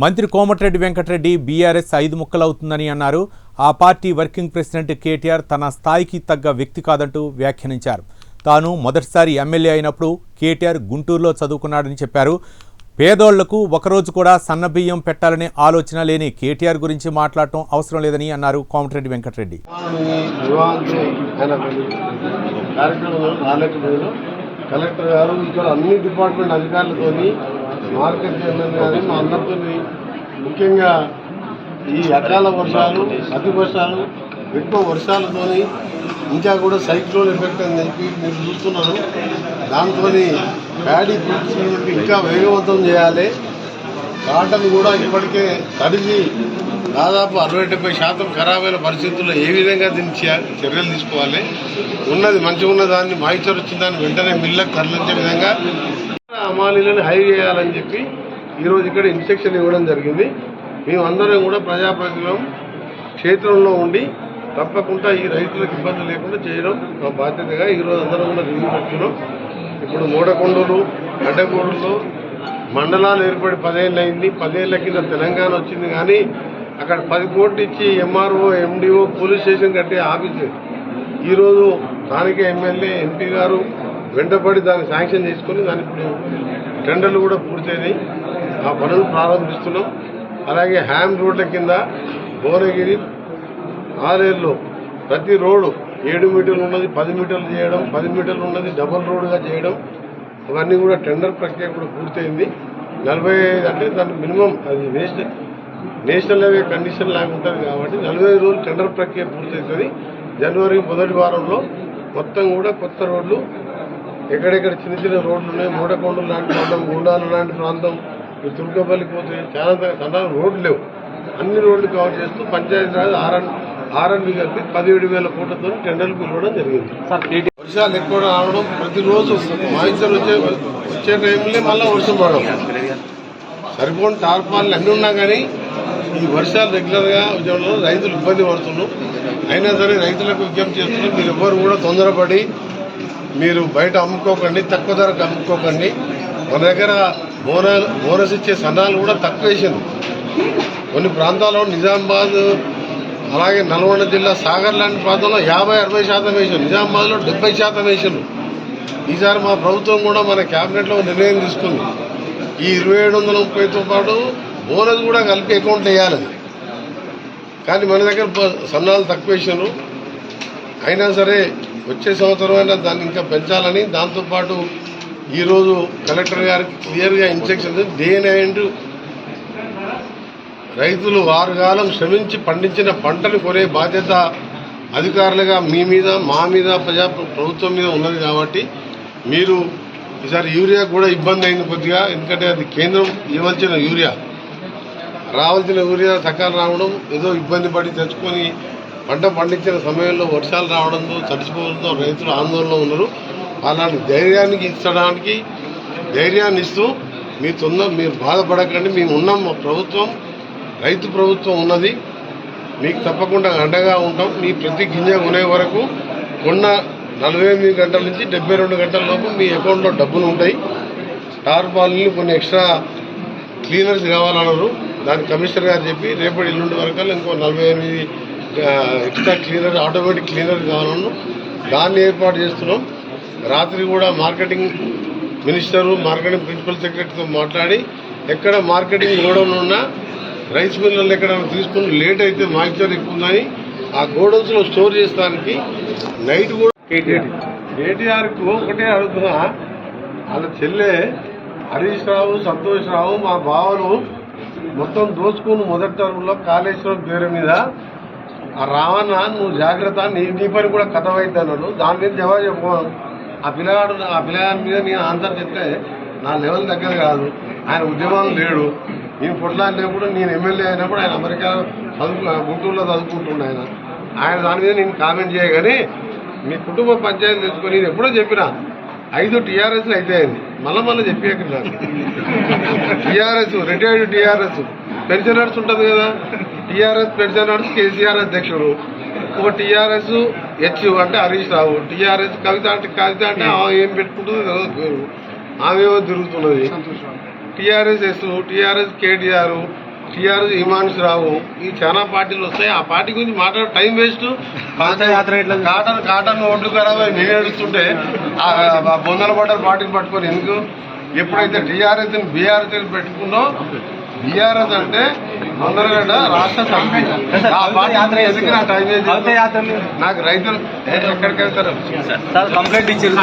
మంత్రి కోమటిరెడ్డి వెంకటరెడ్డి బీఆర్ఎస్ ఐదు ముక్కలవుతుందని అన్నారు. ఆ పార్టీ వర్కింగ్ ప్రెసిడెంట్ కేటీఆర్ తన స్థాయికి తగ్గ వ్యక్తి కాదంటూ వ్యాఖ్యానించారు. తాను మొదటిసారి ఎమ్మెల్యే అయినప్పుడు కేటీఆర్ గుంటూరులో చదువుకున్నాడని చెప్పారు. పేదోళ్ళకు ఒకరోజు కూడా సన్నబియ్యం పెట్టాలనే ఆలోచన లేని కేటీఆర్ గురించి మాట్లాడటం అవసరం లేదని అన్నారు కోమటిరెడ్డి వెంకటరెడ్డి. కలెక్టర్ గారు ఇక్కడ అన్ని డిపార్ట్మెంట్ అధికారులతోని మార్కెట్ చైర్మన్ మా అందరితో ముఖ్యంగా ఈ అకాల వర్షాలు అతి వర్షాలు ఎక్కువ వర్షాలతోని ఇంకా కూడా సైక్లోన్ ఎఫెక్ట్ అని చెప్పి మీరు చూస్తున్నారు. దాంతో ప్యాడీ ప్రొడ్యూస్మెంట్ ఇంకా వేగవంతం చేయాలి. కాటన్ కూడా ఇప్పటికే తడిసి దాదాపు అరవై డెబ్బై శాతం ఖరాబైన పరిస్థితుల్లో ఏ విధంగా దీన్ని చర్యలు తీసుకోవాలి? ఉన్నది మంచిగా ఉన్న దాన్ని మాయిచర్ వచ్చిన దాన్ని వెంటనే మిల్లకు తరలించే విధంగా అమాలీలను హై చేయాలని చెప్పి ఈరోజు ఇక్కడ ఇన్స్ట్రక్షన్ ఇవ్వడం జరిగింది. మేమందరం కూడా ప్రజాప్రతినిధులం క్షేత్రంలో ఉండి తప్పకుండా ఈ రైతులకు ఇబ్బంది లేకుండా చేయడం మా బాధ్యతగా ఈరోజు అందరం కూడా రివ్యూ పెట్టుకున్నాం ఇప్పుడు మూడకొండలు అడ్డగూడలు మండలాలు ఏర్పడి పదేళ్ళు అయింది. పదేళ్ళ కింద తెలంగాణ వచ్చింది కానీ అక్కడ పది కోట్లు ఇచ్చి ఎంఆర్ఓ ఎండిఓ పోలీస్ స్టేషన్ కట్టే ఆఫీస్ ఈరోజు స్థానిక ఎమ్మెల్యే ఎంపీ గారు వెంటపడి దాన్ని శాంక్షన్ చేసుకుని దాని ఇప్పుడు టెండర్లు కూడా పూర్తయినాయి. ఆ పనులు ప్రారంభిస్తున్నాం. అలాగే హ్యామ్ రోడ్ల కింద భువనగిరి ఆరేళ్ళు ప్రతి రోడ్డు ఏడు మీటర్లు ఉన్నది పది మీటర్లు చేయడం పది మీటర్లు ఉన్నది డబుల్ రోడ్డుగా చేయడం అవన్నీ కూడా టెండర్ ప్రక్రియ కూడా పూర్తయింది. నలభై ఐదు అంటే దాని మినిమం అది నేషనల్ నేషనల్ హైవే కండిషన్ లాగా ఉంటుంది కాబట్టి నలభై రోజులు టెండర్ ప్రక్రియ పూర్తవుతుంది జనవరి మొదటి వారంలో మొత్తం కూడా కొత్త రోడ్లు ఎక్కడెక్కడ చిన్న చిన్న రోడ్లు ఉన్నాయి మూడకొండలు లాంటి ప్రాంతం గుండాలు లాంటి ప్రాంతం తుర్కపల్లి పోతే చాలా చాలా రోడ్లు లేవు. అన్ని రోడ్లు కవర్ చేస్తూ పంచాయతీరాజ్ ఆర్ఎన్ ఆర్ఎన్బి కలిపి పదిహేడు వేల కోట్లతో టెండర్లు పిలవడం జరిగింది. వర్షాలు ఎక్కువ రావడం ప్రతిరోజు మాయిచర్ వచ్చే వచ్చే టైంలో మళ్ళీ వర్షం పడడం. సరిపోని టార్పాలు అన్నీ ఉన్నా కానీ ఈ వర్షాలు రెగ్యులర్గా రైతులు ఇబ్బంది పడుతున్నారు. అయినా సరే రైతులకు విజ్ఞప్తి చేస్తున్నారు మీరు ఎవ్వరు కూడా తొందరపడి మీరు బయట అమ్ముకోకండి తక్కువ ధరకు అమ్ముకోకండి. మన దగ్గర బోనాలు బోనస్ ఇచ్చే సన్నాలు కూడా తక్కువ వేసింది కొన్ని ప్రాంతాల్లో నిజామాబాద్ అలాగే నల్గొండ జిల్లా సాగర్ లాంటి ప్రాంతంలో యాభై అరవై శాతం వేసారు నిజామాబాద్లో డెబ్బై శాతం వేసారు ఈసారి మా ప్రభుత్వం కూడా మన క్యాబినెట్లో నిర్ణయం తీసుకుంది. ఈ ఇరవై ఏడు వందల ముప్పైతో పాటు బోనస్ కూడా కలిపి అకౌంట్ వేయాలి. కానీ మన దగ్గర సన్నాలు తక్కువ వేసారు అయినా సరే వచ్చే సంవత్సరం అయినా దాన్ని ఇంకా పెంచాలని దాంతోపాటు ఈరోజు కలెక్టర్ గారికి క్లియర్గా ఇన్స్ట్రక్షన్ డే అండ్ రైతులు వారుగాలం శ్రమించి పండించిన పంటను కొనే బాధ్యత అధికారులుగా మీ మీద మా మీద ప్రజా ప్రభుత్వం మీద ఉన్నది కాబట్టి మీరు ఈసారి యూరియా కూడా ఇబ్బంది అయింది కొద్దిగా. ఎందుకంటే అది కేంద్రం ఇవ్వాల్సిన యూరియా. రావాల్సిన యూరియా సకాలం రావడం ఏదో ఇబ్బంది పడి తెచ్చుకొని పంట పండించిన సమయంలో వర్షాలు రావడంతో చచ్చిపోవడంతో రైతులు ఆందోళనలో ఉన్నారు. అలాంటి ధైర్యానికి ఇచ్చడానికి ధైర్యాన్ని ఇస్తూ మీ తొందర మీరు బాధపడకండి. మేము ఉన్నాం మా ప్రభుత్వం రైతు ప్రభుత్వం ఉన్నది. మీకు తప్పకుండా అండగా ఉంటాం. మీ ప్రతి గింజ కొనే వరకు కొన్న నలభై ఎనిమిది గంటల నుంచి డెబ్బై రెండు గంటల లోపు మీ అకౌంట్లో డబ్బులు ఉంటాయి. టార్పాల్ని కొన్ని ఎక్స్ట్రా క్లీనర్స్ కావాలన్నారు. దాని కమిషనర్ గారు చెప్పి రేపటి ఎల్లుండి వరకు ఇంకో నలభై ఎనిమిది ఎక్స్ట్రా క్లీనర్ ఆటోమేటిక్ క్లీనర్ కావాలను దాన్ని ఏర్పాటు చేస్తున్నాం. రాత్రి కూడా మార్కెటింగ్ మినిస్టరు మార్కెటింగ్ ప్రిన్సిపల్ సెక్రటరీతో మాట్లాడి ఎక్కడ మార్కెటింగ్ గోడౌన్ ఉన్నా రైస్ మిల్లర్లు ఎక్కడ తీసుకుని లేట్ అయితే మాయిశ్చర్ ఎక్కువ ఉందని ఆ గోడౌన్స్లో స్టోర్ చేస్తానికి నైట్ కూడా కేటీఆర్. కు ఒకటే అడుగుతున్నా వాళ్ళ చెల్లె హరీష్ రావు సంతోష్ రావు మా బావలు మొత్తం దోచుకుని మొదటి తరంలో కాళేశ్వరం పేరు మీద ఆ రావణ నువ్వు జాగ్రత్త నీ నీ పని కూడా కథమైంది అన్నాడు దాని మీద జవాబు చెప్పు. ఆ పిల్లగాడు ఆ పిల్లగాడి మీద నేను ఆన్సర్ చెప్తే నా లెవెల్ దగ్గర కాదు. ఆయన ఉద్యమాలు లేడు. నేను పొట్లాని లేకుండా నేను ఎమ్మెల్యే అయినప్పుడు ఆయన అమెరికా చదువు గుంటూరులో చదువుకుంటుండే ఆయన. ఆయన దాని మీద నేను కామెంట్ చేయగానే మీ కుటుంబ పంచాయతీ తెచ్చుకొని నేను ఎప్పుడో చెప్పినా ఐదు టీఆర్ఎస్లు అయితే మళ్ళీ మళ్ళీ చెప్పాక నాకు టీఆర్ఎస్ రిటైర్డ్ టీఆర్ఎస్. పెన్షనర్స్ ఉంటుంది కదా. టీఆర్ఎస్ పెన్షనర్స్ కేసీఆర్ అధ్యక్షుడు. ఒక టీఆర్ఎస్ హెచ్ అంటే హరీష్ రావు. టీఆర్ఎస్ కవిత అంటే కవిత అంటే ఆమె ఏం పెట్టుకుంటుందో తెలియదు పేరు. ఆమె తిరుగుతున్నది. TRS S TRS KTR TR Himanshu Rao ఈ చాలా పార్టీలు వస్తాయి. ఆ పార్టీ గురించి మాట్లాడే టైం వేస్ట్. కాటన్ కాటన్ ఓట్లు ఖరాబ్ అయి నేను ఏడుస్తుంటే బొందల పడ్డారు పార్టీని పట్టుకొని ఎందుకు? ఎప్పుడైతే టీఆర్ఎస్ బీఆర్ఎస్ పెట్టుకుందో బీఆర్ఎస్ అంటే ముందరగడ్డ రాష్ట్ర సమితి. ఆ పార్టీ ఎందుకు నా టైం వేస్ట్ నాకు రైతులు ఎక్కడికి వెళ్తారు కంప్లైంట్ ఇచ్చారు.